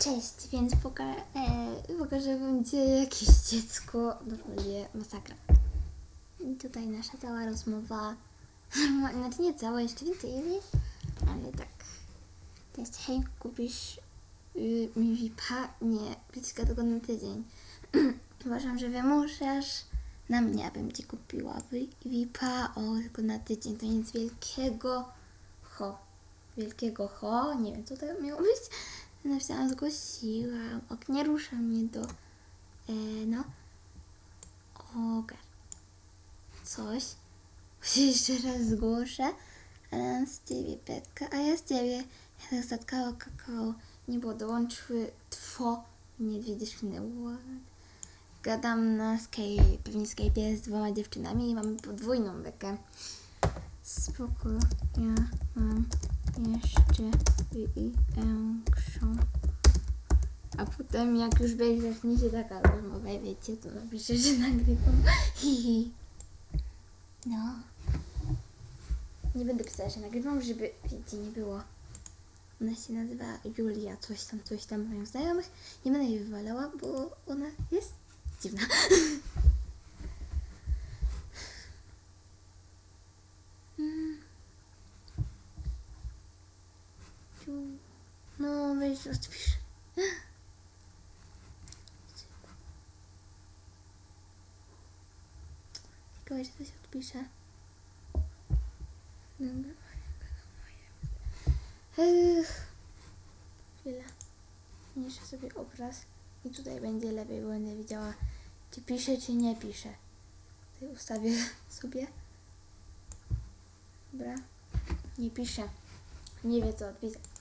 Cześć, więc e, pokażę wam dzisiaj jakieś dziecko, no będzie masakra. I tutaj nasza cała rozmowa, znaczy nie cała, jeszcze więcej jest, ale tak. To jest hej, kupisz y, mi VIPa? Nie, bliska tylko na tydzień. Uważam, że wymuszasz na mnie, abym ci kupiła VIPa, o, tylko na tydzień, to nic wielkiego. Ho, wielkiego ho, nie wiem co to miało być. Napisałam, zgłosiłam. Ok, nie rusza mnie do. E, no. Ogar. Coś. Się jeszcze raz zgłoszę. Ale z ciebie Petka, a ja z ciebie. Ja zatkało kakao. Nie było dołączyły two. Nie widzisz minęło. Gadam na Skype, pewnie Skype z dwoma dziewczynami i mamy podwójną bekę. Spoko, ja mam jeszcze większą. A potem jak już będzie zacznie się taka rozmowa, wiecie, to napiszę, że nagrywam. Hihi. No. Nie będę pisała, że nagrywam, żeby, wiecie, nie było. Ona się nazywa Julia, coś tam, coś tam, moją znajomych. Nie będę jej wywalała, bo ona jest dziwna. Mm. Ciu. No, weź odpisz. Ciekawe, czy to się odpisze. Chwila. Mniejszę sobie obraz i tutaj będzie lepiej, bo będę widziała, czy pisze, czy nie pisze. Tutaj ustawię sobie. Dobra. Nie pisze. Nie wie co odpisać.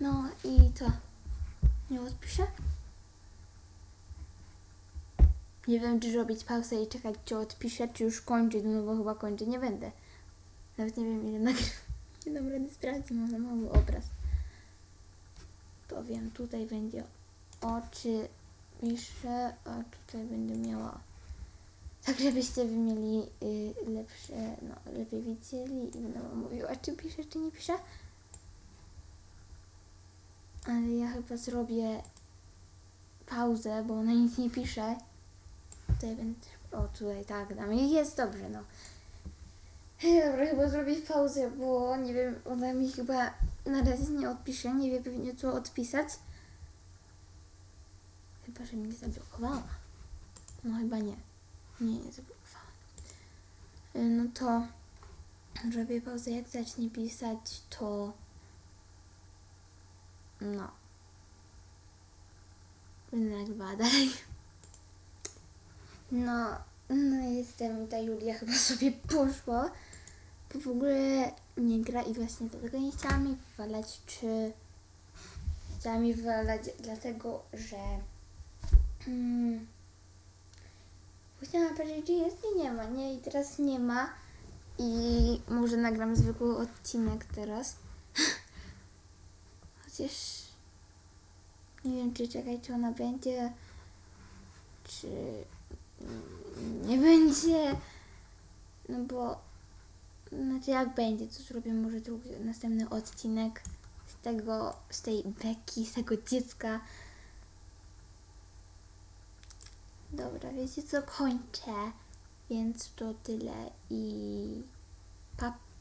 No i co? Nie odpiszę? Nie wiem, czy robić pauzę i czekać, czy odpiszę, czy już kończyć, no bo chyba kończyć nie będę. Nawet nie wiem, ile nagrywam. Nie dam rady sprawdzić, mam mały obraz. To wiem, tutaj będzie oczy, piszę, a tutaj będę miała tak, żebyście wy mieli y, lepsze, no, lepiej widzieli i będę wam mówiła, czy pisze, czy nie pisze. Ale ja chyba zrobię pauzę, bo ona nic nie pisze. Tutaj będę, o tutaj tak dam i jest dobrze, no. Dobra, chyba zrobić pauzę, bo nie wiem, ona mi chyba na razie nie odpisze, nie wie pewnie co odpisać. Chyba, że mnie zablokowała. No chyba nie. Nie, nie zablokowała. Y, No to robię pauzę. Jak zacznie pisać, to no. Będę nagrywała dalej. No, no jestem, ta Julia chyba sobie poszła, bo w ogóle nie gra i właśnie dlatego nie chciałam jej wywalać, czy chciałam jej wywalać dlatego, że mm, chciałam powiedzieć, czy jest i nie ma, nie? I teraz nie ma i może nagram zwykły odcinek teraz. Chociaż nie wiem, czy czekać, czy ona będzie, czy nie będzie. No bo, znaczy jak będzie, to zrobię może drugi, następny odcinek z tego, z tej beki, z tego dziecka. Dobra, wiecie co, kończę. Więc to tyle i papa.